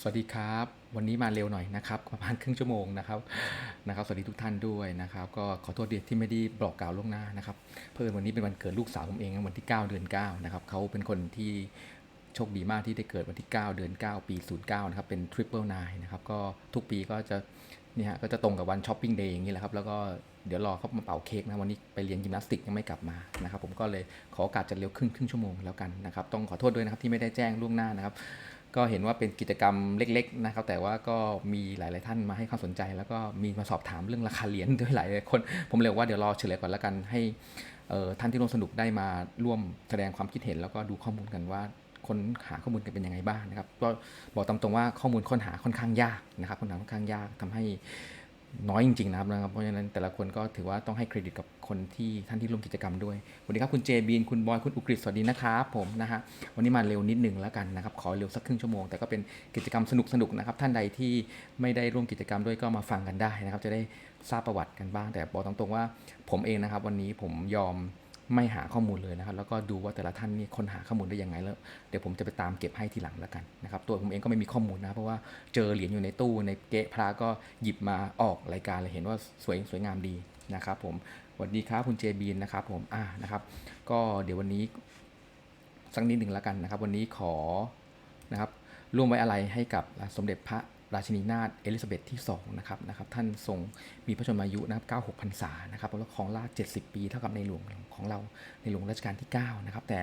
สวัสดีครับ วันนี้มาเร็วหน่อยนะครับประมาณครึ่งชั่วโมงนะครับนะครับ สวัสดีทุกท่านด้วยนะครับ ก็ขอโทษเดียที่ไม่ได้บอกกล่าวล่วงหน้านะครับ เพื่อนวันนี้เป็นวันเกิดลูกสาวผมเองวันที่ 9 เดือน9นะครับเขาเป็นคนที่โชคดีมากที่ได้เกิดวันที่ 9 เดือน 9 ปี 09 นะครับ เป็นทริปเปิลไนนะครับ ก็ทุกปีก็จะเนี่ยฮะก็จะตรงกับวันช้อปปิ้งเดย์อย่างนี้แหละครับ แล้วก็เดี๋ยวรอเขามาเป่าเค้กนะวันนี้ไปเรียนยิมนาสติกยังไม่กลับมานะครับ ผมก็เลยขอโอกาสจะเร็วครึ่งครึ่งชั่วโมงแล้วกันนะครับ ต้องขอโทษด้วยนะครับที่ไม่ได้แจ้งล่วงหน้านะครับ ก็เห็นว่าเป็นกิจกรรมเล็กๆนะครับ แต่ว่าก็มีหลาย ๆ ท่านมาให้ความสนใจ แล้วก็มีมาสอบถามเรื่องราคาเหรียญด้วยหลายคน ผมเลยว่าเดี๋ยวรอเฉลยก่อนแล้วกันให้ท่านที่ร่วมสนุกได้มาร่วมแสดงความคิดเห็น แล้วก็ดูข้อมูลกันว่าค้นหาข้อมูลกันเป็นยังไงบ้างนะครับ ก็บอกตามตรงว่าข้อมูลค้นหาค่อนข้างยากนะครับค้นหาค่อนข้างยากทำให้น้อยจริง ๆ นะครับ เพราะฉะนั้นแต่ละคนก็ถือว่าต้องให้เครดิตกับ คนที่ท่านที่ร่วมกิจกรรมด้วยสวัสดีครับคุณเจบีนคุณบอยคุณอุกฤษสวัสดีนะครับผมนะฮะวันนี้มาเร็วนิดหนึ่งแล้วกันนะครับขอเร็วสักครึ่งชั่วโมงแต่ก็เป็นกิจกรรมสนุกๆนะครับท่านใดที่ไม่ได้ร่วมกิจกรรมด้วยก็มาฟังกันได้นะครับ จะได้ทราบประวัติกันบ้าง แต่บอกตรงๆว่าผมเองนะครับ วันนี้ผมยอมไม่หาข้อมูลเลยนะครับ แล้วก็ดูว่าแต่ละท่านนี่ค้นหาข้อมูลได้ยังไงแล้ว เดี๋ยวผมจะไปตามเก็บให้ทีหลังแล้วกันนะครับ ตัวผมเองก็ไม่มีข้อมูลนะเพราะว่าเจอเหรียญอยู่ในตู้ในเกะพระก็หยิบมาออกรายการเลยเห็นว่าสวยสวยงามดี นะครับผมสวัสดีครับคุณเจบีนนะครับผมอ่านะครับ ก็เดี๋ยววันนี้สักนิดหนึ่งแล้วกันนะครับ วันนี้ขอนะครับร่วมไว้อะไรให้กับสมเด็จพระราชินีนาถเอลิซาเบธที่2นะครับนะครับ ท่านทรงมีพระชนมายุนะครับ96พรรษานะครับแล้วครองราช70 ปีเท่ากับในหลวงของเราในหลวงรัชกาลที่9นะครับแต่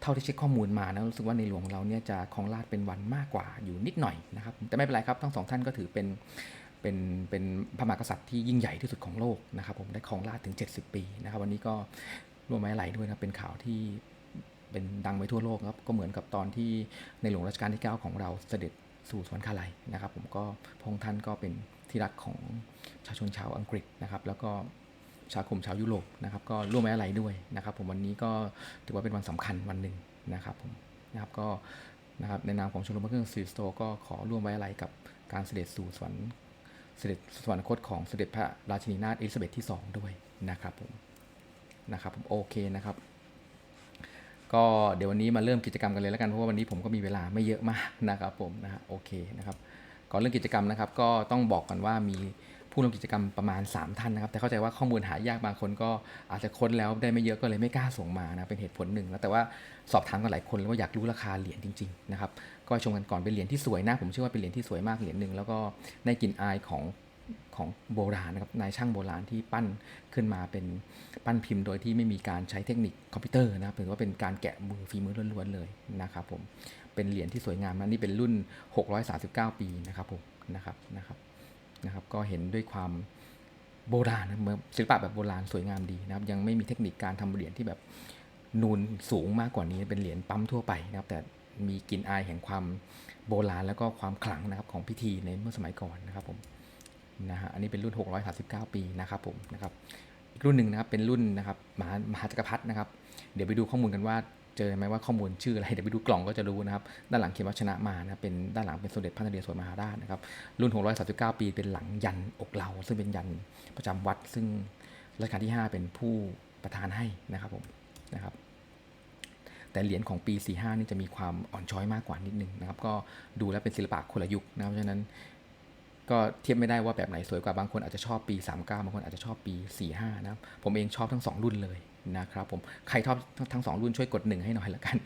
เท่าที่เช็คข้อมูลมานะรู้สึกว่าในหลวงของเราเนี่ยจะครองราชเป็นวันมากกว่าอยู่นิดหน่อยนะครับแต่ไม่เป็นไรครับทั้งสองท่านก็ถือเป็น เป็นเป็นพระมหากษัตริย์ที่ยิ่งใหญ่ที่สุดของโลกนะครับผมได้ครองราชย์ถึง 70 ปีนะครับวันนี้ก็ร่วมไว้อะไรด้วยนะเป็นข่าวที่เป็นดังไปทั่วโลกครับก็เหมือนกับตอนที่ในหลวงรัชกาลที่ 9 ของเราเสด็จสู่สวรรคาลัยนะครับ ผมก็พระองท่านก็เป็นที่รักของชาชนชาวอังกฤษนะครับ แล้วก็ชาวกลุ่มชาวยุโรปนะครับ ก็ร่วมไว้อะไรด้วยนะครับ ผมวันนี้ก็ถือว่าเป็นวันสำคัญวันหนึ่งนะครับผมนะครับก็นะครับในนามของชมรมเครื่องซีสโตก็ขอร่วมไว้อะไรกับการเสด็จสู่สวรรค์ เสด็จสวรรคตของเสด็จพระราชินีนาถเอลิซาเบธที่ 2 ด้วยนะครับผมนะครับผมโอเคนะครับ ก็เดี๋ยววันนี้มาเริ่มกิจกรรมกันเลยแล้วกันเพราะว่าวันนี้ผมก็มีเวลาไม่เยอะมากนะครับผมนะฮะโอเคนะครับก่อนเรื่องกิจกรรมนะครับ ก็ต้องบอกกันว่ามี ผู้ร่วมกิจกรรมประมาณ 3 ท่านนะครับ แต่เข้าใจว่าข้อมูลหายากบางคนก็อาจจะค้นแล้วได้ไม่เยอะก็เลยไม่กล้าส่งมานะเป็นเหตุผลหนึ่งแล้วแต่ว่าสอบถามกันหลายคนแล้วว่าอยากรู้ราคาเหรียญจริงๆนะครับก็ชมกันก่อนเป็นเหรียญที่สวยนะผมเชื่อว่าเป็นเหรียญที่สวยมากเหรียญหนึ่งแล้วก็ได้กลิ่นอายของของโบราณนะครับนายช่างโบราณที่ปั้นขึ้นมาเป็นปั้นพิมพ์โดยที่ไม่มีการใช้เทคนิคคอมพิวเตอร์นะครับถือว่าเป็นการแกะมือฝีมือล้วนๆเลยนะครับผมเป็นเหรียญที่สวยงามนะนี่เป็นรุ่น 639 ปีนะครับผมนะครับนะครับ นะครับก็เห็นด้วยความโบราณนะศิลปะแบบโบราณสวยงามดีนะครับ ยังไม่มีเทคนิคการทำเหรียญที่แบบนูนสูงมากกว่านี้เป็นเหรียญปั๊มทั่วไปนะครับ แต่มีกลิ่นอายแห่งความโบราณแล้วก็ความขลังนะครับของพิธีในเมื่อสมัยก่อนนะครับผมนะฮะอันนี้เป็นรุ่น 639 ปีนะครับผมนะครับอีกรุ่นหนึ่งนะครับเป็นรุ่นนะครับมหามหาจักรพรรดินะครับ เดี๋ยวไปดูข้อมูลกันว่า เจอไหมว่าข้อมูลชื่ออะไรเดี๋ยวไปดูกล่องก็จะรู้นะครับ ด้านหลังเขียนว่าชนะมานะเป็นด้านหลังเป็นสมเด็จพระนเรศวรมหาราชนะครับ รุ่น 639 ปีเป็นหลังยันอกเหลาซึ่งเป็นยันประจำวัด ซึ่งรัชกาลที่ 5 เป็นผู้ประทานให้นะครับผมนะครับแต่เหรียญของปี 45 นี่จะมีความอ่อนช้อยมากกว่านิดนึงนะครับ ก็ดูแล้วเป็นศิลปะคนละยุคนะครับเพราะฉะนั้นก็เทียบไม่ได้ว่าแบบไหนสวยกว่าบางคนอาจจะชอบปี 39 บางคนอาจจะชอบปี 45 นะครับ ผมเองชอบทั้ง 2 รุ่นเลย นะครับผมใครชอบทั้งสองรุ่นช่วยกดหนึ่งให้หน่อยละกัน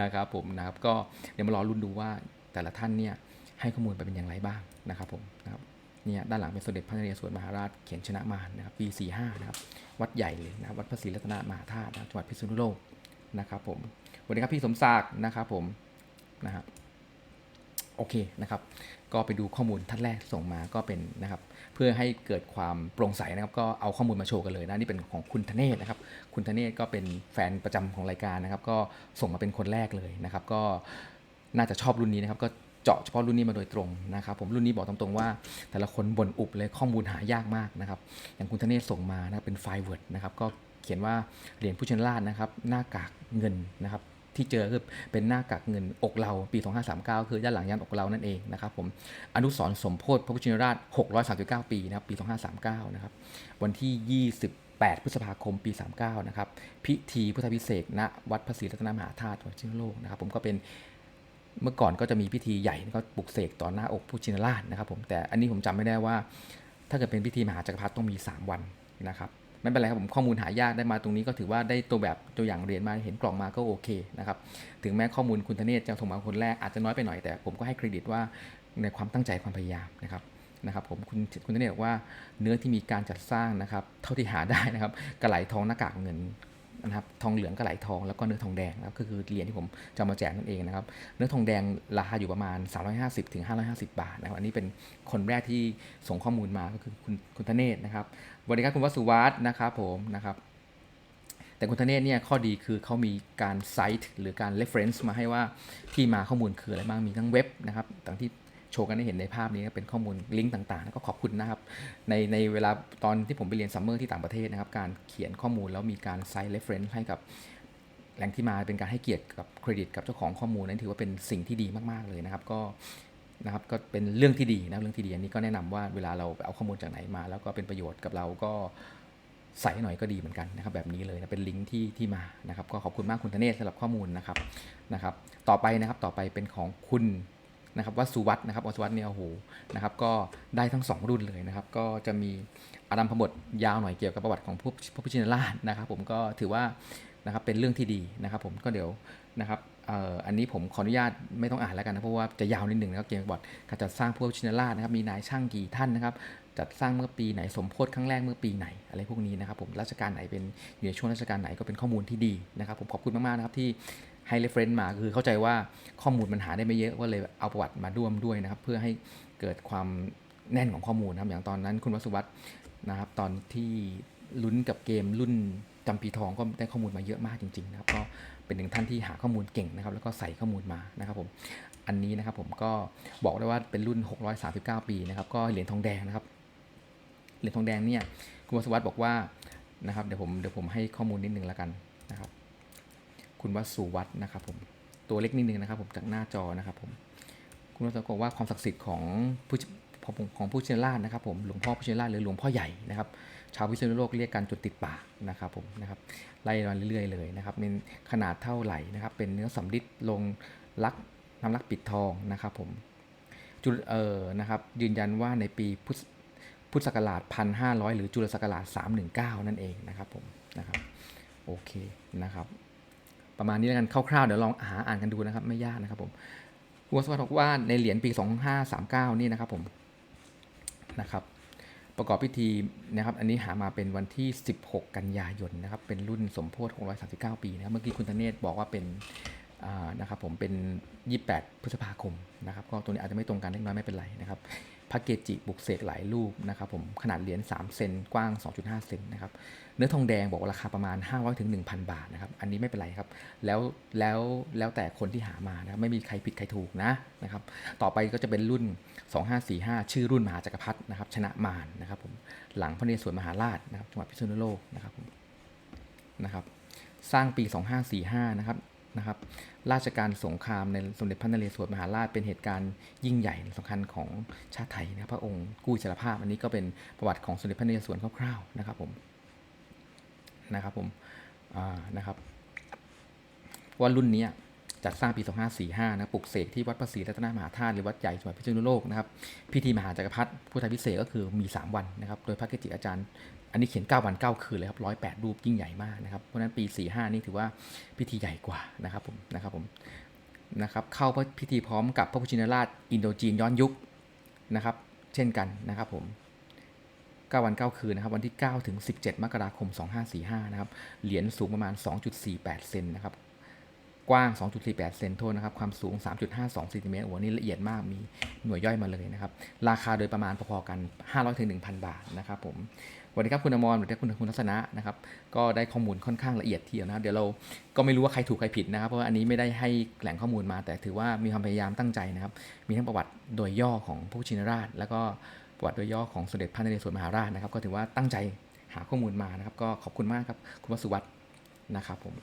นะครับผมนะครับก็เดี๋ยวมารอรุ่นดูว่าแต่ละท่านเนี่ยให้ข้อมูลไปเป็นอย่างไรบ้างนะครับผมนะครับเนี่ยด้านหลังเป็นสมเด็จพระนเรศวรมหาราชเขียนชนะมารนะครับปี 45 นะครับ วัดใหญ่เลยนะวัดพระศรีรัตนมหาธาตุจังหวัดพิษณุโลกนะครับผมสวัสดีครับพี่สมศักดิ์นะครับผมนะครับโอเคนะครับ ก็ไปดูข้อมูลท่านแรกส่งมาก็เป็นนะครับ เพื่อให้เกิดความโปร่งใสนะครับ ก็เอาข้อมูลมาโชว์กันเลยนะนี่เป็นของคุณธเนศนะครับ คุณธเนศก็เป็นแฟนประจำของรายการนะครับ ก็ส่งมาเป็นคนแรกเลยนะครับ ก็น่าจะชอบรุ่นนี้นะครับ ก็เจาะเฉพาะรุ่นนี้มาโดยตรงนะครับ ผมรุ่นนี้บอกตรงๆว่า แต่ละคนบ่นอุบเลยข้อมูลหายากมากนะครับ อย่างคุณธเนศส่งมานะเป็นไฟล์เวิร์ดนะครับ ก็เขียนว่าเหรียญผู้ชนราชนะครับ หน้ากากเงินนะครับ ที่เจอคือเป็นหน้ากากเงินอกเราปี 2539 คือด้านหลังยันอกเรานั่นเองนะครับผมอนุสรสมโพธิพระพุทธชินราช 639 ปีนะครับปี 2539 นะครับวันที่ 28 พฤษภาคมปี 39 นะครับพิธีพุทธพิเศษณวัดพระศรีรัตนมหาธาตุจังหวัดพิษณุโลกนะครับผมก็เป็นเมื่อก่อนก็จะมีพิธีใหญ่ก็ปลุกเสกต่อหน้าอกผู้ชินราชนะครับผมแต่อันนี้ผมจำไม่ได้ว่า ถ้าเกิดเป็นพิธีมหาจักรพรรดิต้องมี 3 วันนะครับ ไม่เป็นไรครับผมข้อมูลหายากได้มาตรงนี้ก็ถือว่าได้ตัวแบบตัวอย่างเรียนมาเห็นกล่องมาก็โอเคนะครับถึงแม้ข้อมูลคุณธเนศจะส่งมาคนแรกอาจจะน้อยไปหน่อยแต่ผมก็ให้เครดิตว่าในความตั้งใจความพยายามนะครับนะครับผมคุณคุณธเนศบอกว่าเนื้อที่มีการจัดสร้างนะครับเท่าที่หาได้นะครับกระไหลทองหน้ากากเงิน นะครับทองเหลืองกระไหลทองแล้วก็เนื้อทองแดงนะก็คือเหรียญที่ผมจะมาแจกนั่นเองนะครับเนื้อทองแดงราคาอยู่ประมาณ 350ถึง550 บาทนะครับอันนี้เป็นคนแรกที่ส่งข้อมูลมาก็คือคุณคุณธเนศนะครับสวัสดีครับคุณวสุวัฒน์นะครับผมนะครับแต่คุณธเนศเนี่ยข้อดีคือเขามีการไซต์หรือการ reference มาให้ว่าที่มาข้อมูลคืออะไรบ้างมีทั้งเว็บนะครับต่างที่ โชว์กันให้เห็นในภาพนี้เป็นข้อมูลลิงก์ต่างๆแล้วก็ขอบคุณนะครับในในเวลาตอนที่ผมไปเรียนซัมเมอร์ที่ต่างประเทศนะครับการเขียนข้อมูลแล้วมีการไซต์ reference ให้กับแหล่งที่มาเป็นการให้เกียรติกับเครดิตกับเจ้าของข้อมูลนั้นถือว่าเป็นสิ่งที่ดีมากๆเลยนะครับ ก็นะครับก็เป็นเรื่องที่ดีนะเรื่องที่ดีอันนี้ก็แนะนำว่าเวลาเราเอาข้อมูลจากไหนมา แล้วก็เป็นประโยชน์กับเราก็ใส่หน่อยก็ดีเหมือนกันนะครับแบบนี้เลยนะเป็นลิงก์ที่ที่มานะครับ ก็ขอบคุณมากคุณธเนศสำหรับข้อมูลนะครับนะครับ ต่อไปนะครับต่อไปเป็นของคุณ นะครับวัสุวัฒน์นะครับวัสุวัฒน์เนี่ยโอ้โหนะครับก็ได้ทั้งสองรุ่นเลยนะครับก็จะมีอาดัมพบทยาวหน่อยเกี่ยวกับประวัติของผู้ผู้พิชิตราชนะครับ ผมก็ถือว่านะครับเป็นเรื่องที่ดีนะครับ ผมก็เดี๋ยวนะครับอันนี้ผมขออนุญาตไม่ต้องอ่านแล้วกันนะเพราะว่าจะยาวนิดหนึ่งนะครับเกมบอร์ดการจัดสร้างพวกชินราชนะครับมีนายช่างกี่ท่านนะครับจัดสร้างเมื่อปีไหนสมโพธิครั้งแรกเมื่อปีไหนอะไรพวกนี้นะครับผมราชการไหนเป็นอยู่ในช่วงราชการไหนก็เป็นข้อมูลที่ดีนะครับ ผมขอบคุณมากๆนะครับที่ ให้ reference มาคือเข้าใจว่าข้อมูลมันหาได้ไม่เยอะก็เลยเอาประวัติมาร่วมด้วยนะครับ เพื่อให้เกิดความแน่นของข้อมูลนะครับ อย่างตอนนั้นคุณวัสุวัฒน์นะครับตอนที่ลุ้นกับเกมรุ่นจำปีทองก็ได้ข้อมูลมาเยอะมากจริงๆนะครับก็เป็นหนึ่งท่านที่หาข้อมูลเก่งนะครับ แล้วก็ใส่ข้อมูลมานะครับผมอันนี้นะครับผมก็บอกได้ว่าเป็นรุ่น 639 ปีนะครับ ก็เหรียญทองแดงนะครับเหรียญทองแดงเนี่ยคุณวัสวัสด์บอกว่านะครับเดี๋ยวผมเดี๋ยวผมให้ข้อมูลนิดนึงแล้วกันนะครับ คุณวัสุวัฒนะครับผมตัวเล็กนิดนึงนะครับผมจากหน้าจอนะครับผมคุณวสุวัฒน์บอกว่าความศักดิ์สิทธิ์ของผู้ของของผู้เชนราชนะครับผมหลวงพ่อผู้เชนราชหรือหลวงพ่อใหญ่นะครับชาวพิษณุโลกเรียกกันจุดติดปากนะครับผมนะครับไล่มาเรื่อยๆเลยนะครับเป็นขนาดเท่าไหร่นะครับเป็นเนื้อสำริดลงลักน้ำลักปิดทองนะครับผมจุลเออนะครับยืนยันว่าในปีพุทธพุทธศักราช 1,500 หรือจุลศักราช 319 นั่นเองนะครับผมนะครับโอเคนะครับ ประมาณนี้แล้วกันคร่าวๆเดี๋ยวลองหาอ่านกันดูนะครับ ไม่ยากนะครับผมคุณวัสวัฒน์บอกว่าในเหรียญปี 2539 นี่นะครับผมนะครับ ประกอบพิธีนะครับ อันนี้หามาเป็นวันที่ 16 กันยายนนะครับ เป็นรุ่นสมโพธิ639 ปีนะครับ เมื่อกี้คุณธเนศบอกว่าเป็นนะครับผมเป็น 28 พฤษภาคมนะครับ ก็ตัวนี้อาจจะไม่ตรงกันเล็กน้อยไม่เป็นไรนะครับ พระเกจิบุกเสกหลายรูปนะครับผมขนาดเหรียญ3เซนกว้าง 2.5 เซนนะครับเนื้อทองแดงบอกว่าราคาประมาณ 500ถึง1,000 บาทนะครับอันนี้ไม่เป็นไรครับแล้วแล้วแล้วแต่คนที่หามานะไม่มีใครผิดใครถูกนะนะครับต่อไปก็จะเป็นรุ่น 2545 ชื่อรุ่นมหาจักรพรรดินะครับชนะมารนะครับผมหลังพระนเรศวรมหาราชนะครับจังหวัดพิษณุโลกนะครับผมนะครับสร้างปี 2545 นะครับ นะครับราชการสงครามในสมเด็จพระนเรศวรมหาราชเป็นเหตุการณ์ยิ่งใหญ่สำคัญของชาติไทยนะพระองค์กู้อิสรภาพ อันนี้ก็เป็นประวัติของสมเด็จพระนเรศวรคร่าวๆนะครับผมนะครับผมอ่านะครับว่ารุ่นนี้ จัดสร้างปี 2545 นะปลุกเสกที่วัดพระศรีรัตนมหาธาตุหรือวัดใหญ่จังหวัดพิษณุโลกนะครับพิธีมหาจักรพรรดิพุทธพิเศษก็คือมี 3 วันนะครับโดยพระเกจิอาจารย์ อันนี้เขียน 9 วัน 9 คืนเลยครับ108 รูปยิ่งใหญ่มากนะครับเพราะนั้นปี 45 นี่ถือว่าพิธีใหญ่กว่านะครับผมนะครับผมนะครับเข้าพิธีพร้อมกับพระพุชินราชอินโดจีนย้อนยุคนะครับเช่นกันนะครับผม9วัน 9 คืนนะครับวันที่ 9 ถึง 17 มกราคม 2545 นะครับเหรียญสูงประมาณ 2.48 เซนนะครับ กว้าง 2.48 เซนโทษนะครับ ความสูง 3.52ซนติเมตรโอ้โหนี่ละเอียดมาก มีหน่วยย่อยมาเลยนะครับ ราคาโดยประมาณพอๆกัน 500ถึง1,000 บาทนะครับผมสวัสดีครับคุณอมรสวัสดีครับคุณคุณทัศนะนะครับ ก็ได้ข้อมูลค่อนข้างละเอียดทีเดียวนะ เดี๋ยวเราก็ไม่รู้ว่าใครถูกใครผิดนะครับ เพราะว่าอันนี้ไม่ได้ให้แหล่งข้อมูลมา แต่ถือว่ามีความพยายามตั้งใจนะครับ มีทั้งประวัติโดยย่อของพระชินราช แล้วก็ประวัติโดยย่อของสมเด็จพระนเรศวรมหาราชนะครับ ก็ถือว่าตั้งใจหาข้อมูลมานะครับ ก็ขอบคุณมากครับคุณวสุวัฒน์นะครับผม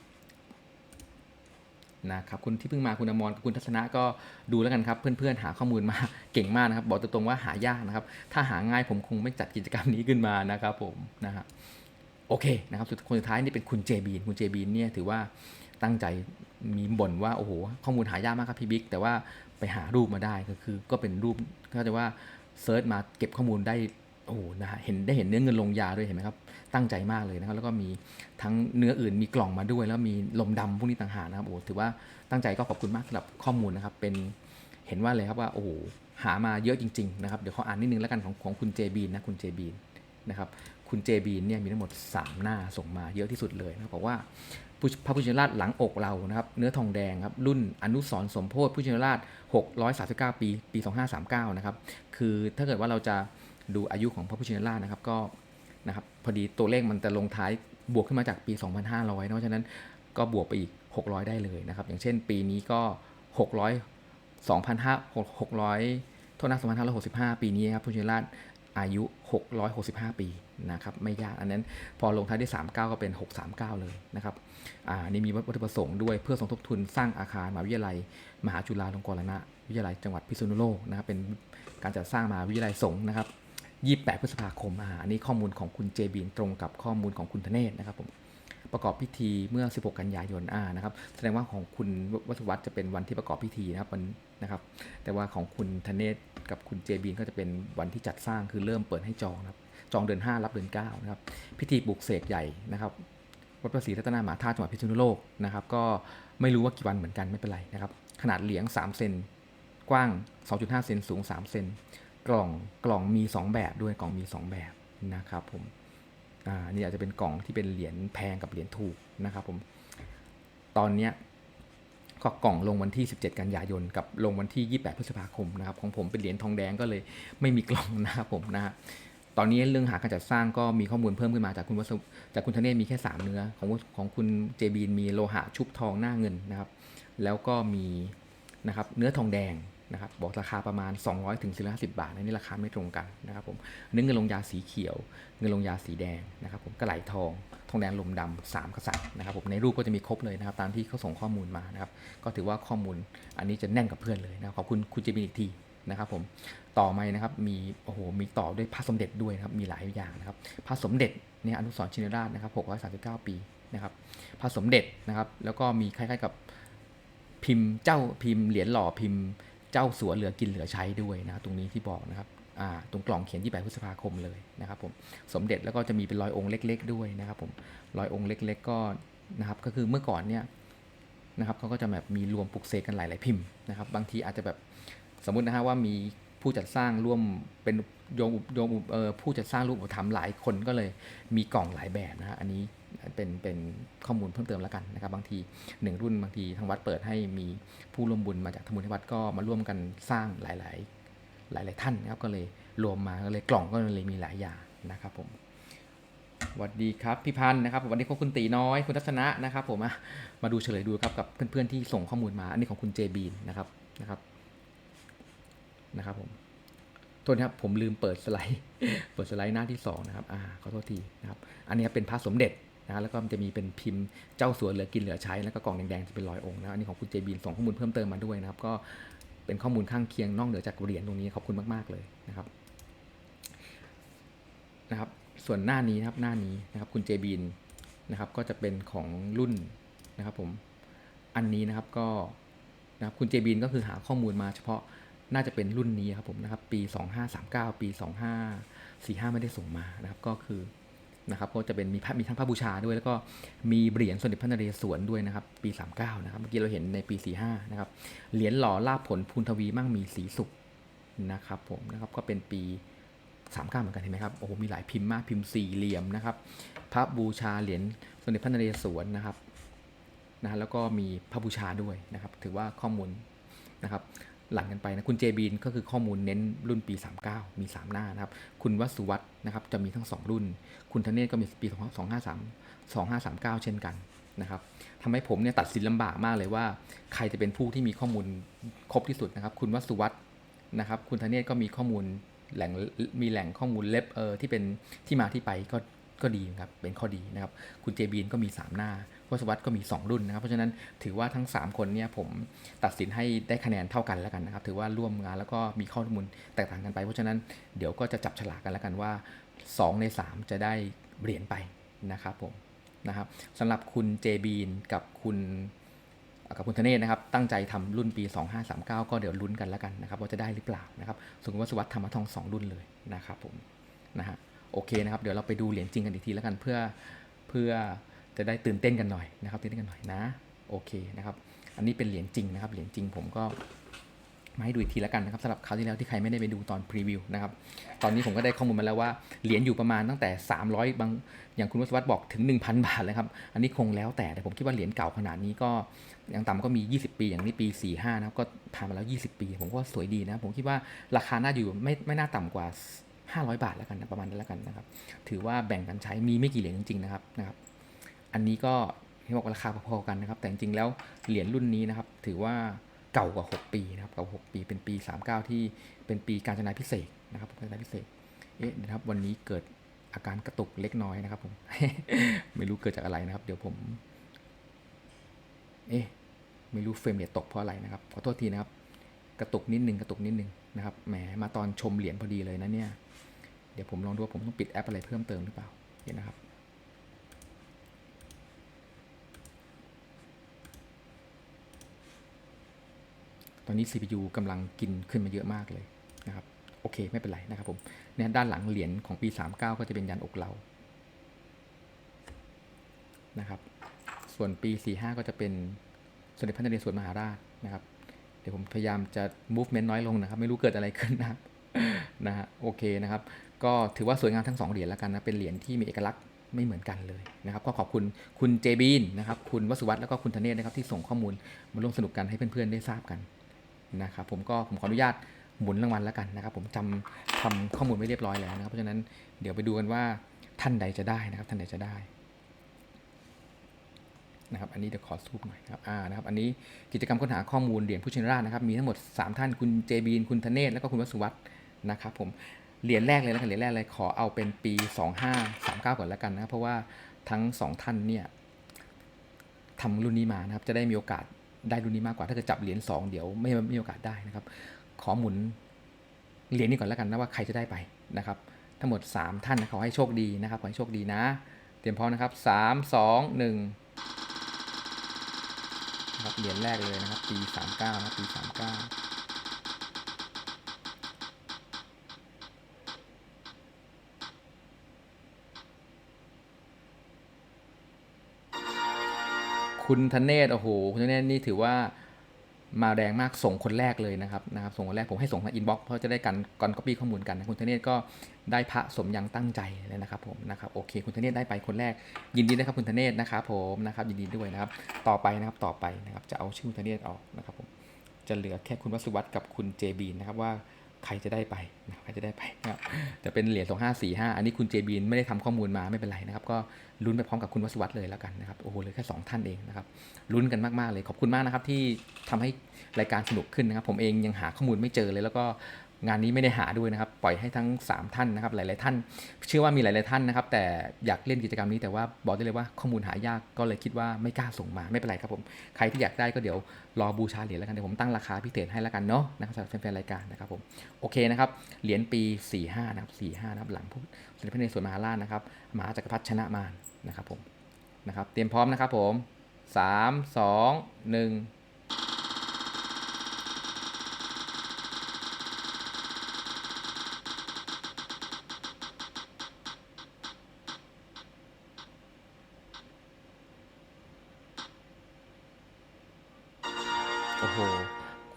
นะครับคุณที่เพิ่งมาคุณอมรกับคุณทัศนะก็ดูแล้วกันครับ เพื่อนๆหาข้อมูลมาเก่งมากนะครับ บอกตรงๆว่าหายากนะครับ ถ้าหาง่ายผมคงไม่จัดกิจกรรมนี้ขึ้นมานะครับผมนะฮะโอเคนะครับสุดคนสุดท้ายนี่เป็นคุณเจบีนคุณเจบีนเนี่ยถือว่าตั้งใจมีบ่นว่าโอ้โหข้อมูลหายากมากครับพี่บิ๊กแต่ว่าไปหารูปมาได้ก็คือ ก็เป็นรูปก็จะว่าเซิร์ชมาเก็บข้อมูลได้ โอ้โหนะฮะเห็นได้เห็นเนื้อเงินลงยาด้วยเห็นไหมครับ ตั้งใจมากเลยนะครับ แล้วก็มีทั้งเนื้ออื่นมีกล่องมาด้วย แล้วมีลมดำพวกนี้ต่างหากนะครับโอ้โหถือว่าตั้งใจก็ขอบคุณมากสำหรับข้อมูลนะครับ เป็นเห็นว่าเลยครับว่าโอ้โหหามาเยอะจริงๆนะครับเดี๋ยวขออ่านนิดนึงแล้วกันของของคุณเจบีนนะคุณเจบีนนะครับคุณเจบีนเนี่ยมีทั้งหมด 3 หน้าส่งมาเยอะที่สุดเลยนะบอกว่าพระพุทธชินราชหลังอกเรานะครับเนื้อทองแดงครับรุ่นอนุสรสมโพธิพุทธชินราช639 ปีปี 2539 นะครับคือถ้าเกิดว่าเราจะ ดูอายุของพระพุทธชินราชนะครับก็นะครับพอดีตัวเลขมันจะลงท้ายบวกขึ้นมาจากปี 2,500 เนอะฉะนั้นก็บวกไปอีก 600 ได้เลยนะครับ อย่างเช่นปีนี้ก็ 600 2,500 600โทษนะ2,565 ปีนี้ครับพุทธชินราชอายุ 665 ปีนะครับไม่ยากอันนั้นพอลงท้ายด้วย39 ก็เป็น 639 เลยนะครับอ่านี่มีวัตถุประสงค์ด้วยเพื่อสมทบทุนสร้างอาคารมหาวิทยาลัย มหาจุฬาลงกรณวิทยาลัยจังหวัดพิษณุโลกนะครับเป็นการจัดสร้างมหาวิทยาลัยสงฆ์นะครับ 28 พฤษภาคมอ่าอันนี้ข้อมูลของคุณเจบีนตรงกับข้อมูลของคุณธเนศนะครับผมประกอบพิธีเมื่อ 16 กันยายนอ่านะครับแสดงว่าของคุณวัฒวัฒน์จะเป็นวันที่ประกอบพิธีนะครับวันนะครับ แต่ว่าของคุณธเนศกับคุณเจบีนก็จะเป็นวันที่จัดสร้างคือเริ่มเปิดให้จองนะครับจองเดือน 5 รับเดือน9นะครับพิธีปลุกเสกใหญ่นะครับวัดพระศรีรัตนมหาธาตุจังหวัดพิษณุโลกนะครับ ก็ไม่รู้ว่ากี่วันเหมือนกันไม่เป็นไรนะครับ ขนาดเหลียง 3 เซนกว้าง 2.5 เซนสูง 3 เซน กล่องกล่องมี 2 แบบด้วยกล่องมี 2 แบบนะครับผมอ่านี่อาจจะเป็นกล่องที่เป็นเหรียญแพงกับเหรียญถูกนะครับผมตอนเนี้ยก็กล่องลงวันที่ 17 กันยายนกับลงวันที่ 28 พฤษภาคมนะครับของผมเป็นเหรียญทองแดงก็เลยไม่มีกล่องนะครับผมนะฮะตอนนี้เรื่องหาการจัดสร้างก็มีข้อมูลเพิ่มขึ้นมาจากคุณวัสจากคุณธเนศมีแค่ 3 เนื้อของของคุณเจบีนมีโลหะชุบทองหน้าเงินนะครับ แล้วก็มีนะครับเนื้อทองแดง นะครับบอกราคาประมาณ 200ถึง450 บาทอันนี้ราคาไม่ตรงกันนะครับผมเนื้อเงินลงยาสีเขียว เงินลงยาสีแดงนะครับผมกระไหลทองทองแดงลมดำสามกษัตริย์นะครับผมในรูปก็จะมีครบเลยนะครับตามที่เขาส่งข้อมูลมานะครับก็ถือว่าข้อมูลอันนี้จะแน่นกับเพื่อนเลยนะครับขอบคุณคุณเจบีนอีกทีนะครับผมต่อมานะครับมีโอ้โหมีต่อด้วยพระสมเด็จด้วยนะครับมีหลายอย่างนะครับพระสมเด็จเนี่ยอนุสรชินราชนะครับ639 ปีนะครับพระสมเด็จนะครับแล้วก็มีคล้ายๆกับพิมพ์เจ้าพิมพ์เหรียญหล่อพิมพ์ เจ้าสัวเหลือกินเหลือใช้ด้วยนะตรงนี้ที่บอกนะครับตรงกล่องเขียน28พฤษภาคมเลยนะครับผมสมเด็จแล้วก็จะมีเป็นรอยองค์เล็ก ๆ ด้วยนะครับผมรอยองค์เล็ก ๆ ก็นะครับก็คือเมื่อก่อนเนี่ยนะครับเขาก็จะแบบมีรวมปลุกเสกกันหลาย ๆ พิมพ์นะครับบางทีอาจจะแบบสมมุตินะฮะว่ามีผู้จัดสร้างร่วมเป็นโยมอุโยมผู้จัดสร้างรูปอุปถัมภ์หลายคนก็เลยมีกล่องหลายแบบนะฮะอันนี้ เป็นเป็นข้อมูลเพิ่มเติมแล้วกันนะครับ บางทีหนึ่งรุ่นบางทีทางวัดเปิดให้มีผู้ร่วมบุญมาจากทางบุญที่วัดก็มาร่วมกันสร้างหลาย ๆ หลาย ๆ ท่านนะครับก็เลยรวมมาก็เลยกล่องก็เลยมีหลายอย่างนะครับผมสวัสดีครับพี่พันธ์นะครับวันนี้ขอบคุณตีน้อยคุณทัศนะนะครับ ผมมาดูเฉลยดูครับกับเพื่อนๆที่ส่งข้อมูลมา อันนี้ของคุณเจบีนนะครับนะครับนะครับผมโทษนะครับผมลืมเปิดสไลด์ เปิดสไลด์หน้าที่สองนะครับอ่าขอโทษทีนะครับ อันนี้เป็นพระสมเด็จ นะแล้วก็มันจะมีเป็นพิมพ์เจ้าสัวเหลือกินเหลือใช้ แล้วก็กล่องแดงๆจะเป็นรอยองค์นะอันนี้ของคุณเจบีนส่งข้อมูลเพิ่มเติมมาด้วยนะครับ ก็เป็นข้อมูลข้างเคียงนอกเหนือจากเหรียญตรงนี้ขอบคุณมากๆเลยนะครับนะครับ ส่วนหน้านี้นะครับหน้านี้นะครับคุณเจบีนนะครับก็จะเป็นของรุ่นนะครับผมอันนี้นะครับก็นะครับคุณเจบีนก็คือหาข้อมูลมาเฉพาะน่าจะเป็นรุ่นนี้ครับผมนะครับปี 2539 ปี 2545 ไม่ได้ส่งมานะครับก็คือ นะครับก็จะเป็นมีพระมีทั้งพระบูชาด้วย แล้วก็มีเหรียญสมเด็จพระนเรศวรด้วยนะครับ ปี 39 นะครับเมื่อกี้เราเห็นในปี 45 นะครับเหรียญหล่อลาบผลพูนทวีมั่งมีสีสุขนะครับผมนะครับก็เป็นปี39เหมือนกันเห็นไหมครับโอ้โหมีหลายพิมพ์มากพิมพ์สี่เหลี่ยมนะครับ พระบูชาเหรียญสมเด็จพระนเรศวรนะครับนะฮะแล้วก็มีพระบูชาด้วยนะครับ ถือว่าข้อมูลนะครับ หลังกันไปนะคุณเจบีนก็คือข้อมูลเน้นรุ่นปี 39 มี 3 หน้านะครับ คุณวัสุวัตนะครับจะมีทั้ง 2 รุ่น คุณธเนศก็มีปี253 2539 เช่นกันนะครับทำให้ผมเนี่ยตัดสินลำบากมากเลยว่า ใครจะเป็นผู้ที่มีข้อมูลครบที่สุดนะครับ คุณวัสุวัตนะครับ คุณธเนศก็มีข้อมูลแหล่งมีแหล่งข้อมูลเล็บเออที่เป็นที่มาที่ไปก็ก็ดีครับเป็นข้อดีนะครับ คุณเจบีนก็มี 3 หน้า วัสวัตก็มี 2 รุ่นนะครับ เพราะฉะนั้นถือว่าทั้ง 3 คนเนี่ยผมตัดสินให้ได้คะแนนเท่ากันแล้วกันนะครับ ถือว่าร่วมงานแล้วก็มีข้อมูลแตกต่างกันไป เพราะฉะนั้นเดี๋ยวก็จะจับฉลากกันแล้วกันว่า 2 ใน 3 จะได้เหรียญไปนะครับผมนะครับสำหรับคุณเจบีนกับคุณกับคุณธเนศนะครับ ตั้งใจทำรุ่นปี 2539 ก็เดี๋ยวลุ้นกันแล้วกันนะครับ ว่าจะได้หรือเปล่านะครับส่วนคุณวสุวัตทำมาทองสองรุ่นเลยนะครับผมนะฮะโอเคนะครับ เดี๋ยวเราไปดูเหรียญจริงกันอีกทีแล้วกันเพื่อเพื่อ จะได้ตื่นเต้นกันหน่อยนะครับตื่นเต้นกันหน่อยนะโอเคนะครับ อันนี้เป็นเหรียญจริงนะครับเหรียญจริงผมก็มาให้ดูอีกทีแล้วกันนะครับสำหรับคราวที่แล้วที่ใครไม่ได้ไปดูตอนพรีวิวนะครับตอนนี้ผมก็ได้ข้อมูลมาแล้วว่าเหรียญอยู่ประมาณตั้งแต่ 300 บางอย่างคุณวัชวัตรบอกถึง 1,000 บาทเลยครับ อันนี้คงแล้วแต่แต่ผมคิดว่าเหรียญเก่าขนาดนี้ก็อย่างต่ำก็มี 20 ปีอย่างนี้ปี 45 นะครับก็ผ่านมาแล้ว 20 ปี ผมก็สวยดีนะผมคิดว่าราคาน่าอยู่ไม่ไม่น่าต่ำกว่า 500 บาทแล้วกันนะประมาณนั้นแล้วกันนะครับถือว่าแบ่งกันใช้มีไม่กี่เหรียญจริงๆนะครับนะครับ อันนี้ก็ที่บอกว่าราคาพอๆกันนะครับ แต่จริงๆแล้วเหรียญรุ่นนี้นะครับ ถือว่าเก่ากว่า 6 ปีนะครับเก่ากว่า6ปีเป็นปี 39 ที่เป็นปีการจนาพิเศษนะครับการจนาพิเศษเอ๊ะนะครับ วันนี้เกิดอาการกระตุกเล็กน้อยนะครับผมไม่รู้เกิดจากอะไรนะครับ เดี๋ยวผม เอ๊ะไม่รู้เฟรมเรทตกเพราะอะไรนะครับขอโทษทีนะครับ กระตุกนิดนึงกระตุกนิดนึงนะครับแหมมาตอนชมเหรียญพอดีเลยนะเนี่ยเดี๋ยวผมลองดูว่าผมต้องปิดแอปอะไรเพิ่มเติมหรือเปล่าเห็นนะครับ ตอนนี้ CPU กำลังกินขึ้นมาเยอะมากเลยนะครับ โอเค ไม่เป็นไรนะครับผมเนี่ยด้านหลังเหรียญของปี 39 ก็จะเป็นยันอกเรานะครับ ส่วนปี 45 ก็จะเป็นสมเด็จพระนเรศวรมหาราชนะครับ เดี๋ยวผมพยายามจะ movement น้อยลงนะครับ ไม่รู้เกิดอะไรขึ้นนะนะฮะโอเคนะครับ ก็ถือว่าสวยงามทั้งสองเหรียญแล้วกันนะ เป็นเหรียญที่มีเอกลักษณ์ไม่เหมือนกันเลยนะครับ ก็ขอบคุณคุณเจบีนนะครับ คุณวสุวัตแล้วก็คุณธเนศนะครับที่ส่งข้อมูลมาร่วมสนุกกันให้เพื่อนๆได้ทราบกัน นะครับผมก็ผมขออนุญาตหมุนรางวัลแล้วกันนะครับ ผมจำทำข้อมูลไว้เรียบร้อยแล้วนะครับ เพราะฉะนั้นเดี๋ยวไปดูกันว่าท่านใดจะได้นะครับ ท่านใดจะได้นะครับ อันนี้เดี๋ยวขอซูมหน่อยนะครับ อ่า นะครับ อันนี้กิจกรรมค้นหาข้อมูลเหรียญผู้ชนะราชนะครับ มีทั้งหมด 3 ท่าน คุณเจบีน คุณธเนศ แล้วก็คุณวัสุวัตนะครับผม เหรียญแรกเลยแล้วกัน เหรียญแรกเลย ขอเอาเป็นปี 2539 ก่อนแล้วกันนะครับเพราะว่าทั้งสองท่านเนี่ยทำรุ่นนี้มานะครับ จะได้มีโอกาส ได้รุ่นนี้มากกว่าถ้าเกิดจับเหรียญสองเดี๋ยวไม่ไม่มีโอกาสได้นะครับ ขอหมุนเหรียญนี้ก่อนแล้วกันนะว่าใครจะได้ไปนะครับ ทั้งหมด 3 ท่านนะขอให้โชคดีนะครับขอให้โชคดีนะ เตรียมพร้อมนะครับ 3 2 1นะครับเหรียญแรกเลยนะครับปี39นะปี39 คุณธเนศโอ้โหคุณธเนศนี่ถือว่ามาแรงมากส่งคนแรกเลยนะครับนะครับส่งคนแรกผมให้ส่งทางอินบ็อกซ์เพราะจะได้กันก่อนก๊อปปี้ข้อมูลกันนะคุณธเนศก็ได้พระสมยังตั้งใจเลยนะครับผมนะครับโอเค คุณธเนศได้ไปคนแรก ยินดีนะครับคุณธเนศนะครับผมนะครับยินดีด้วยนะครับ ต่อไปนะครับต่อไปนะครับจะเอาชื่อคุณธเนศออกนะครับผมจะเหลือแค่คุณวัสุวัตกับคุณเจบีนนะครับว่า ใครจะได้ไปนะใครจะได้ไปนะครับแต่เป็นเหรียญ2545 อันนี้คุณเจบีนไม่ได้ทำข้อมูลมาไม่เป็นไรนะครับ ก็ลุ้นไปพร้อมกับคุณวสุวัตเลยแล้วกันนะครับ โอ้โหเลยแค่สองท่านเองนะครับ ลุ้นกันมาก ๆ เลย ขอบคุณมากนะครับที่ทำให้รายการสนุกขึ้นนะครับ ผมเองยังหาข้อมูลไม่เจอเลย แล้วก็ งานนี้ไม่ได้หาด้วยนะครับ ปล่อยให้ทั้ง 3 ท่านนะครับ หลาย ๆ ท่าน เชื่อว่ามีหลาย ๆ ท่านนะครับ แต่อยากเล่นกิจกรรมนี้แต่ว่าบอกได้เลยว่าข้อมูลหายากก็เลยคิดว่าไม่กล้าส่งมาไม่เป็นไรครับผม ใครที่อยากได้ก็เดี๋ยวรอบูชาเหรียญแล้วกันเดี๋ยวผมตั้งราคาพิเศษให้แล้วกันเนาะนะครับสำหรับแฟน ๆ รายการนะครับผมโอเคนะครับเหรียญปี 45 นะครับ 45 นะครับหลังพุทธสมเด็จพนส่วนมหาราชนะครับมหาจักรพรรดิชนะมารนะครับผมนะครับ เตรียมพร้อมนะครับผม 3 2 1 โห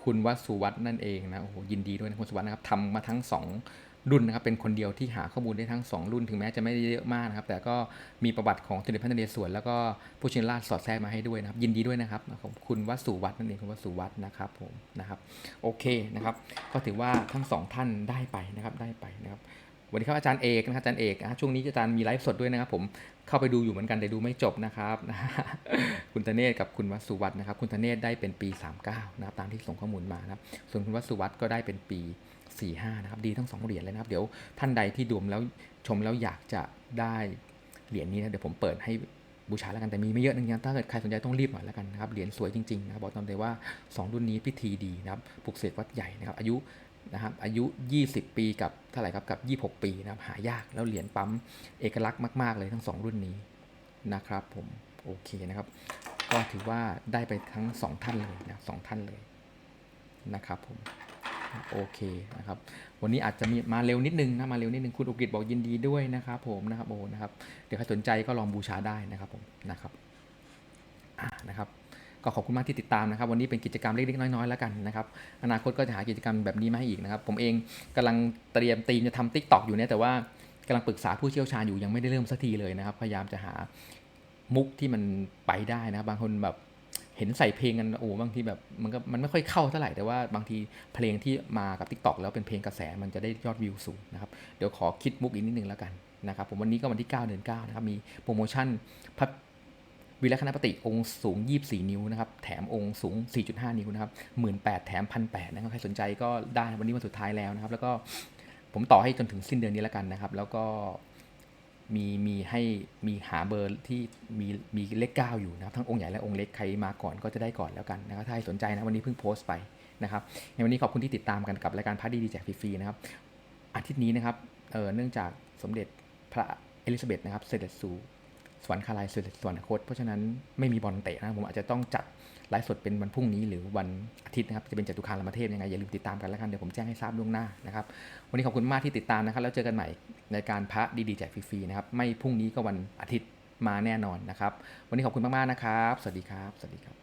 คุณวัสุวัตนั่นเองนะโอ้โหยินดีด้วยนะคุณสุวัตนะครับทำมาทั้ง 2 รุ่นนะครับเป็นคนเดียวที่หาข้อมูลได้ทั้ง 2 รุ่นถึงแม้จะไม่ได้เยอะมากนะครับแต่ก็มีประวัติของสมเด็จพระนเรศวรแล้วก็ผู้ชินราชสอดแทรกมาให้ด้วยนะครับ ยินดีด้วยนะครับของคุณวัสุวัตนั่นเองคุณวัสุวัตนะครับผมนะครับโอเคนะครับ ก็ถือว่าทั้งสองท่านได้ไปนะครับได้ไปนะครับ วัสดีครับอาจารย์เอกนะครับอาจารย์เอกช่วงนี้อาจารย์มีไลฟ์สดด้วยนะครับผมเข้าไปดูอยู่เหมือนกันแต่ดูไม่จบนะครับคุณธเนศกับคุณวัสุวัตนะครับ คุณธเนศได้เป็นปี 39นะครับตามที่ส่งข้อมูลมานะครับส่วนคุณวัสุวัตก็ได้เป็นปี 45นะครับดีทั้งสองเหรียญเลยนะครับเดี๋ยวท่านใดที่ดูแล้วชมแล้วอยากจะได้เหรียญนี้นะเดี๋ยวผมเปิดให้บูชาแล้วกันแต่มีไม่เยอะนะถ้าเกิดใครสนใจต้องรีบหน่อยแล้วกันนะครับเหรียญสวยจริงๆนะครับบอกตามเลยว่า 2 รุ่นนี้พิธีดีนะครับปลุกเสกวัดใหญ่นะครับอายุ นะครับอายุ 20 ปีกับเท่าไหร่ครับกับ 26 ปีนะครับหายากแล้วเหรียญปั๊มเอกลักษณ์มาก ๆ เลยทั้ง 2 รุ่นนี้นะครับผมโอเคนะครับ ก็ถือว่าได้ไปทั้งสองท่านเลยนะสองท่านเลยนะครับผมโอเคนะครับ วันนี้อาจจะมีมาเร็วนิดนึงนะมาเร็วนิดนึงคุณอุกฤษบอกยินดีด้วยนะครับผมนะครับโอ้นะครับ เดี๋ยวใครสนใจก็ลองบูชาได้นะครับผมนะครับอ่านะครับ ก็ขอบคุณมากที่ติดตามนะครับ วันนี้เป็นกิจกรรมเล็กๆน้อยๆแล้วกันนะครับอนาคตก็จะหากิจกรรมแบบนี้มาให้อีกนะครับ ผมเองกำลังเตรียมตีมจะทำติ๊กต็อกอยู่เนี่ยแต่ว่ากำลังปรึกษาผู้เชี่ยวชาญอยู่ยังไม่ได้เริ่มสักทีเลยนะครับ พยายามจะหามุกที่มันไปได้นะบบางคนแบบเห็นใส่เพลงกันโอ้บางทีแบบมันก็มันไม่ค่อยเข้าเท่าไหร่แต่ว่าบางทีเพลงที่มากับ Tik t o อกแล้วเป็นเพลงกระแสมันจะได้ยอดวิวสูงนะครับเดี๋ยวขอคิดมุกอีกนิดนึงแล้วกันนะครับผมวันนี้ก็วันที่ 9 เดือน9นะครับมีโปรโมชั่นพัด วิรคณปฏิองค์สูง 24 นิ้วนะครับ แถมองค์สูง 4.5 นิ้วนะครับ18,000แถม1,800นะครับ ใครสนใจก็ได้วันนี้วันสุดท้ายแล้วนะครับ แล้วก็ผมต่อให้จนถึงสิ้นเดือนนี้แล้วกันนะครับ แล้วก็มีมีให้มีหาเบอร์ที่มีมีเลข9อยู่นะครับ ทั้งองค์ใหญ่และองค์เล็กใครมาก่อนก็จะได้ก่อนแล้วกันนะครับ ถ้าใครสนใจนะวันนี้เพิ่งโพสต์ไปนะครับในวันนี้ขอบคุณที่ติดตามกันกับรายการพาร์ทดีดีแจกฟรีๆนะครับ อาทิตย์นี้นะครับเออเนื่องจากสมเด็จพระเอลิซาเบธนะครับเสด็จสู่ สวรรคาลายสสวรรคต เพราะฉะนั้นไม่มีบอลเตะนะผมอาจจะต้องจัดไลฟ์สดเป็นวันพรุ่งนี้หรือวันอาทิตย์นะครับจะเป็นจตุคารามเทพยังไงอย่าลืมติดตามกันแล้วกันเดี๋ยวผมแจ้งให้ทราบล่วงหน้านะครับวันนี้ขอบคุณมากที่ติดตามนะครับแล้วเจอกันใหม่ในการพระดีๆแจกฟรีๆนะครับไม่พรุ่งนี้ก็วันอาทิตย์มาแน่นอนนะครับ วันนี้ขอบคุณมากๆนะครับ สวัสดีครับ สวัสดีครับ